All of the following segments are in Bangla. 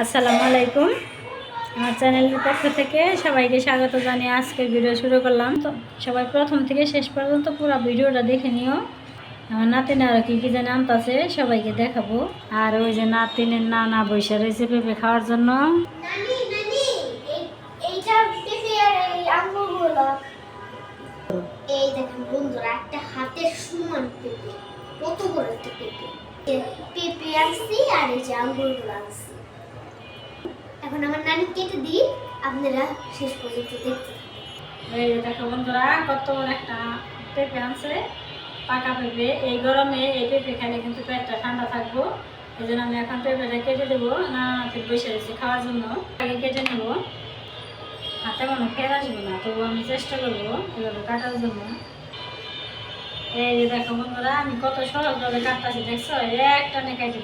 আসসালামু আলাইকুম। আমার চ্যানেলের পক্ষ থেকে সবাইকে স্বাগত জানিয়ে আজকে ভিডিও শুরু করলাম। তো সবাই প্রথম থেকে শেষ পর্যন্ত পুরো ভিডিওটা দেখে নিও। আমার নাতিন আরও কী কী যেন আনতাছে সবাইকে দেখাবো। আর ওই যে নাতিনের নানা বৈশা রয়েছে পেঁপে খাওয়ার জন্য। এই- দেখেন বন্ধুরা, একটা হাতের সমান পেঁপে, কত বড় একটা পেঁপে। পেঁপে আর এই যে আঙ্গুরগুলো আনছি। এখন আমার নানি কেটে দিই, আপনারা শেষ পর্যন্ত দেখতে। এই দেখো বন্ধুরা, কত একটা পেঁপে আনছে, পাকা পেঁপে। এই গরমে এই পেঁপে খাইলে কিন্তু পেটটা ঠান্ডা থাকব। এই জন্য আমি এখন পেঁপেটা কেটে দেবো, না বসে রয়েছে খাওয়ার জন্য। আগে কেটে নেব। হাতে মনে ফের আসবে না তবু আমি চেষ্টা করব এভাবে কাটার জন্য। এই দেখো বন্ধুরা, আমি কত সহজভাবে কাটতেছি, দেখছ? একটা নে কেটে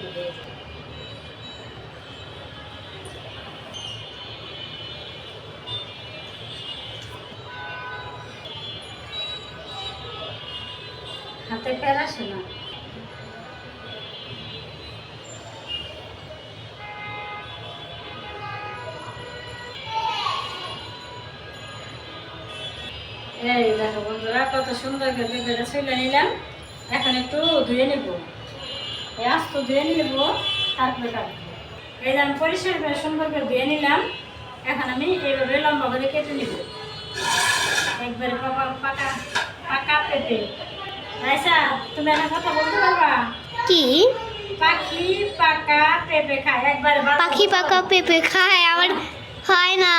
হাতে ফের আসে না। এই দেখো বন্ধুরা, কত সুন্দর করে পেঁপেটা ছুলে নিলাম। এখন একটু ধুয়ে নেব। এই আস্ত ধুয়ে নেব, তারপরে কাটবো। এই আমি পরিষ্কার করে সুন্দর করে ধুয়ে নিলাম। এখন আমি এইভাবে লম্বা করে কেটে নেব। একবারে পাকা পাকা পেঁপে। তুমি একটা কথা বলতে পারবা? কি? পাখি পাকা পেঁপে খায় একবারে পাখি পাকা পেঁপে খায় আমার হয় না।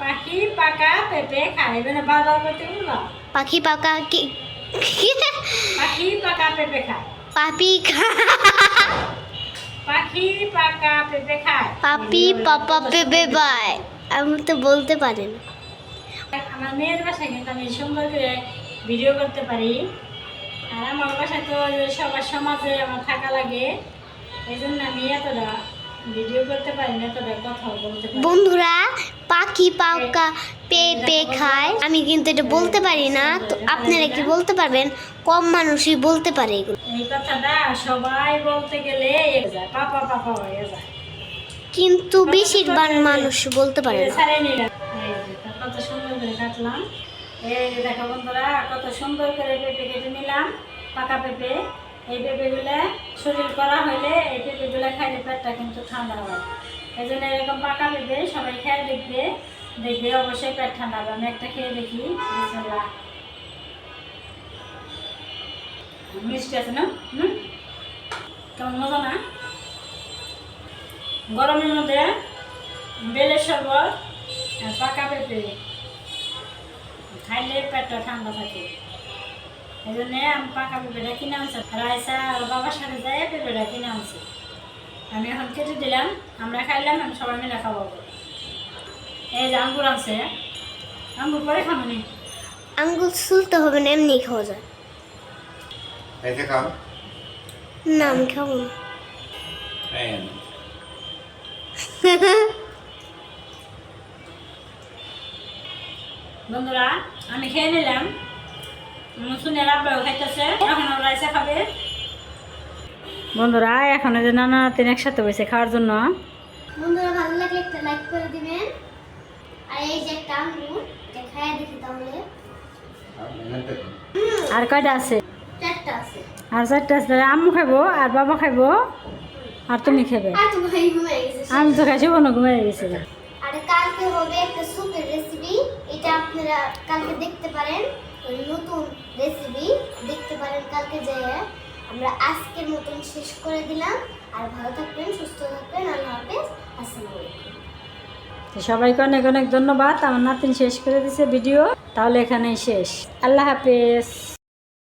পাখি পাকা পেঁপে খায় মানে বাজার করতে বলবা পাখি পাকা কি? পাখি পাকা পেঁপে খায়। পাপি পাখি পাকা পেঁপে খায়। পাপি পাপা পেঁপে পায় আমি তো বলতে পারি না। আমার মেয়ের বাসায় কিন্তু আমি সুন্দর করে ভিডিও করতে পারি। আর আমার বাসায় তো সবার সমাজে আমার থাকা লাগে। এই জন্য আমি এতটা ভিডিও করতে পারি না এতটা কথাও বলতে পারি বন্ধুরা পাখি পাকা পেঁপে খায়। আমি কিন্তু এটা বলতে পারি না। তো আপনারা কি বলতে পারবেন? কম মানুষই বলতে পারে এগুলো। এই কথাটা সবাই বলতে গেলে পাপা পাপা হয়ে যায়। কিন্তু বেশিরভাগ মানুষ বলতে পারে না। কত সুন্দর করে কাটলাম। এই দেখো বন্ধুরা, কত সুন্দর করে পেঁপে কেটে নিলাম, পাকা পেঁপে। এই পেঁপেগুলো শরীর করা হলে এই পেঁপেগুলো খাইলে পেটটা কিন্তু ঠান্ডা হয়। এই জন্য এরকম পাকা পেঁপে সবাই খেয়ে দেখবে। দেখবে অবশ্যই পেট ঠান্ডা হবে। আমি একটা খেয়ে দেখি বিসমিল্লাহ। মিষ্টি আছে না? হুম? কেমন মজা না? গরমের মধ্যে বেলের শরবত পাকা পেঁপে। খাইলে পেটটা ঠান্ডা থাকে। এই জন্য আমি পাকা পেঁপেটা কিনে আনছি। আর বাবার সাথে যাই পেঁপেটা কিনে আনছি। আমি এখন কেটে দিলাম আমরা খাইলাম আমি সবাই মিলে খাব এই যে আঙ্গুর আছে। আঙ্গুর পরে খাব নি? আঙ্গুর সুলতে হবে না এমনি খাওয়া যায়। এইটা খাও। না আমি খাব না এই আনো। বন্ধুরা আমি খেয়ে নিলাম। শুনে খাইতেছে। এখন খাবে। বন্ধুরা এখন যে নানা তিন একসাথে বসে খাওয়ার জন্য। বন্ধুরা ভালো লাগলে একটা লাইক করে দিবেন। আর এই যে একটা আঙ্গুর খাইয়া দেখি তাহলে। আর কয়টা আছে? চারটা আছে। আর চারটা আছে আম্মু খাইবো আর বাবা খাইবো। আর তুমি খাবে আমি তো খাইছি কোনো ঘুমিয়ে গেছি। আর কালকে হবে একটা স্যুপের রেসিপি এটা আপনারা কালকে দেখতে পারেন। নতুন রেসিপি দেখতে পারেন কালকে যেয়ে। আমরা আজকের মতন শেষ করে দিলাম। আর ভালো থাকবেন, সুস্থ থাকবেন। আল্লাহ হাফেজ। আসসালামু তো সবাইকে অনেক অনেক ধন্যবাদ। আমার নাতিন শেষ করে দিছে ভিডিও। তাহলে এখানেই শেষ। আল্লাহ হাফেজ।